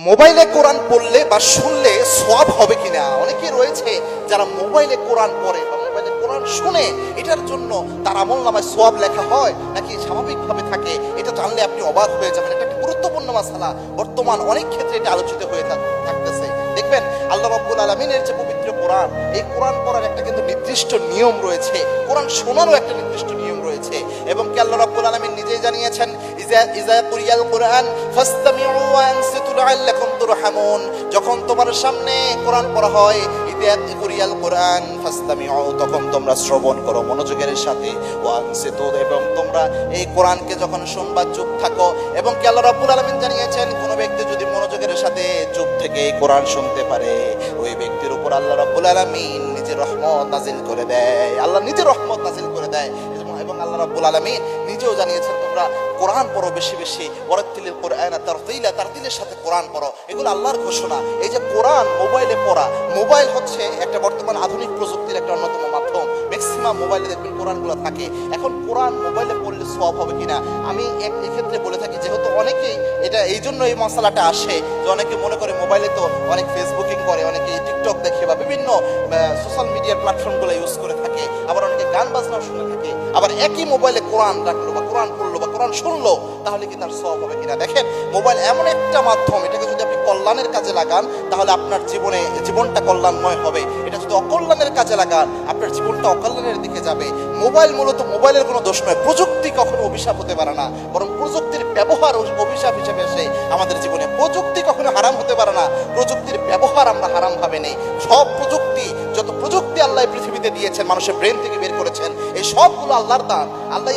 মোবাইলে কোরআন পড়লে বা শুনলে সব হবে কিনা? অনেকে রয়েছে যারা মোবাইলে কোরআন পড়ে বা মোবাইলে কোরআন শুনে, এটার জন্য তার আমল নামায় সব লেখা হয় নাকি স্বাভাবিকভাবে থাকে? এটা জানলে আপনি অবাক হয়ে যাবেন। এটা একটা গুরুত্বপূর্ণ মাসালা। বর্তমান অনেক ক্ষেত্রে এটা আলোচিত হয়ে থাক- থাকতেছে। দেখবেন, আল্লাহ রাব্বুল আলমিনের যে পবিত্র কোরআন, এই কোরআন পড়ার একটা কিন্তু নির্দিষ্ট নিয়ম রয়েছে। কোরআন শোনারও একটা নির্দিষ্ট নিয়ম রয়েছে। এবং কি আল্লাহ রাব্বুল আলামিন নিজেই জানিয়েছেন, ইজা ইজা কুরিয়াল কোরআন ফাসতামিউ ওয়া আনসিতু তুরহামুন যখন তোমার সামনে কোরআন পড়া হয় কুরিয়াল কোরআন তখন তোমরা শ্রবণ করো মনোযোগের সাথে এবং তোমরা এই কোরআনকে যখন শুনবা চুপ থাকো, এবং কি আল্লাহ রাব্বুল আলামিন জানিয়েছেন, কোন ব্যক্তি যদি মনোযোগের সাথে চুপ থেকে কোরআন শুনতে পারে, ওই ব্যক্তির উপর আল্লাহ রাব্বুল আলামিন নিজের রহমত নাজিল করে দেয়। আল্লাহ নিজের রহমত নাজিল করে দেয়। আল্লাহ রাব্বুল আলামিন। নিজেও জানিয়েছেন, তোমরা কোরআন পড়ো বেশি বেশি, ওয়ারাত্তিলিল কোরআন তারতিলা, তারতিলের সাথে কোরআন পড়ো। এগুলো আল্লাহর ঘোষণা। এই যে কোরআন মোবাইলে পড়া, মোবাইল হচ্ছে একটা বর্তমান আধুনিক প্রযুক্তির একটা অন্যতম মাধ্যম। ম্যাক্সিমাম মোবাইলে দেখবেন কোরআনগুলো থাকে। এখন কোরআন মোবাইলে পড়লে সব হবে কিনা? আমি এক এক্ষেত্রে বলে থাকি, যেহেতু অনেকেই এটা এই জন্য এই মশলাটা আসে যে অনেকে মনে করে মোবাইলে তো অনেক ফেসবুকিং করে, অনেকে টিকটক দেখে বা বিভিন্ন সোশ্যাল মিডিয়ার প্ল্যাটফর্মগুলো ইউজ করে থাকে, আবার অনেকে গান বাজনাও শুনে থাকে, আবার একই মোবাইলে কোরআন রাখল বা কোরআন পড়ল বা কোরআন শুনলো, তাহলে কি তার সব হবে কিনা? দেখেন, মোবাইল এমন একটা মাধ্যম, এটাকে যদি আপনি কল্যাণের কাজে লাগান, তাহলে আপনার জীবনে, জীবনটা কল্যাণময় হবে। এটা যদি অকল্যাণের কাজে লাগান, আপনার জীবনটা অকল্যাণের দিকে যাবে। মোবাইল মূলত মোবাইলের কোনো দোষ নয়, প্রযুক্তি কখনো অভিশাপ হতে পারে না, বরং প্রযুক্তির ব্যবহার অভিশাপ হিসেবে আসে আমাদের জীবনে প্রযুক্তি কখনো হারাম হতে পারে না, প্রযুক্তির ব্যবহার আমরা হারাম ভাবে নেই। সব প্রযুক্তি, যত প্রযুক্তি আল্লাহ পৃথিবীতে দিয়েছেন, মানুষের ব্রেন থেকে বের করেছেন, এই সবগুলো আল্লাহর দান, আল্লাহ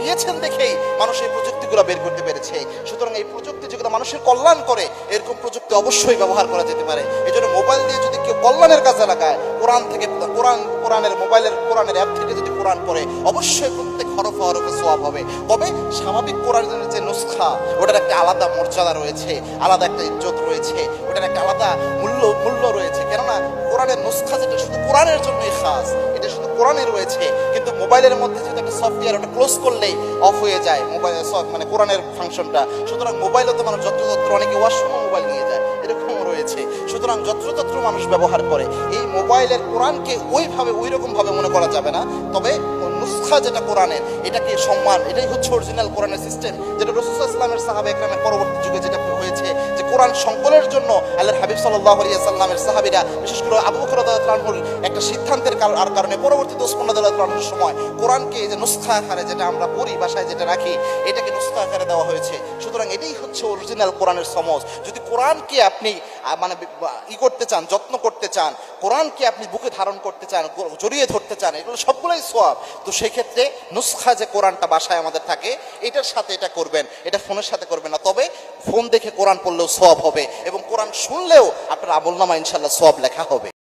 দিয়েছেন দেখেই মানুষ এই প্রযুক্তিগুলো বের করতে পেরেছে। সুতরাং এই প্রযুক্তি মানুষের কল্যাণ করে এরকম প্রযুক্তি অবশ্যই ব্যবহার করা যেতে পারে। এই জন্য মোবাইল দিয়ে যদি কেউ কল্যাণের কাজে লাগায় কোরআন থেকে, কোরআন, কোরআনের, মোবাইলের, কোরআনের অ্যাপ থেকে যদি কোরআন পড়ে, অবশ্যই প্রত্যেক হরফ হরফে সোয়াব হবে। তবে স্বাভাবিক কোরআনের যে নুসখা, ওটার একটা আলাদা মর্যাদা রয়েছে, আলাদা একটা ইজ্জত রয়েছে, ওটার একটা আলাদা মূল্য মূল্য রয়েছে। কেননা কোরআনের নুসখা যেটা, শুধু কোরআনের জন্যই খাস, এটা কোরআনে রয়েছে, কিন্তু মোবাইলের মধ্যে যেহেতু একটা সফটওয়্যার ওটা ক্লোজ করলেই অফ হয়ে যায় মোবাইল মানে কোরআনের ফাংশনটা সুতরাং মোবাইলে তো মানুষ যত্রতত্র অনেকে ওয়াশরুমে মোবাইল নিয়ে যায়, এরকমও রয়েছে। সুতরাং যত্রতত্র মানুষ ব্যবহার করে, এই মোবাইলের কোরআনকে ওইভাবে ওই রকম ভাবে মনে করা যাবে না। তবে নুসখা যেটা কোরআনের, এটাকে সম্মান, এটাই হচ্ছে অরিজিনাল কোরআনের সিস্টেম যেটা রসুল ইসলামের সাহাবে একরামের পরবর্তী যুগে যেটা হয়েছে কোরআন সংকলের জন্য আল্লাহর হাবিব সাল্লাহ আলিয়া সাল্লামের সাহাবিরা, বিশেষ করে আবু বকর রাদিয়াল্লাহু আনহুর একটা সিদ্ধান্তের কার- আর কারণে পরবর্তী দোসপন্ন সময় কোরআনকে যে নুস্খা আকারে যেটা আমরা পড়ি, বাসায় যেটা রাখি, এটাকে নুসখা আকারে দেওয়া হয়েছে। সুতরাং এটাই হচ্ছে অরিজিনাল কোরআনের সমজ। যদি কোরআনকে আপনি মানে ই করতে চান, যত্ন করতে চান, কোরআনকে আপনি বুকে ধারণ করতে চান জড়িয়ে ধরতে চান, এগুলো সবগুলোই সোয়াব তো সেক্ষেত্রে নুস্খা যে কোরআনটা বাসায় আমাদের থাকে, এটার সাথে এটা করবেন, এটা ফোনের সাথে করবেন না। তবে ফোন দেখে কোরআন পড়লেও সব হবে এবং কোরআন শুনলেও আপনার আমল নামা ইনশাল্লাহ সব লেখা হবে।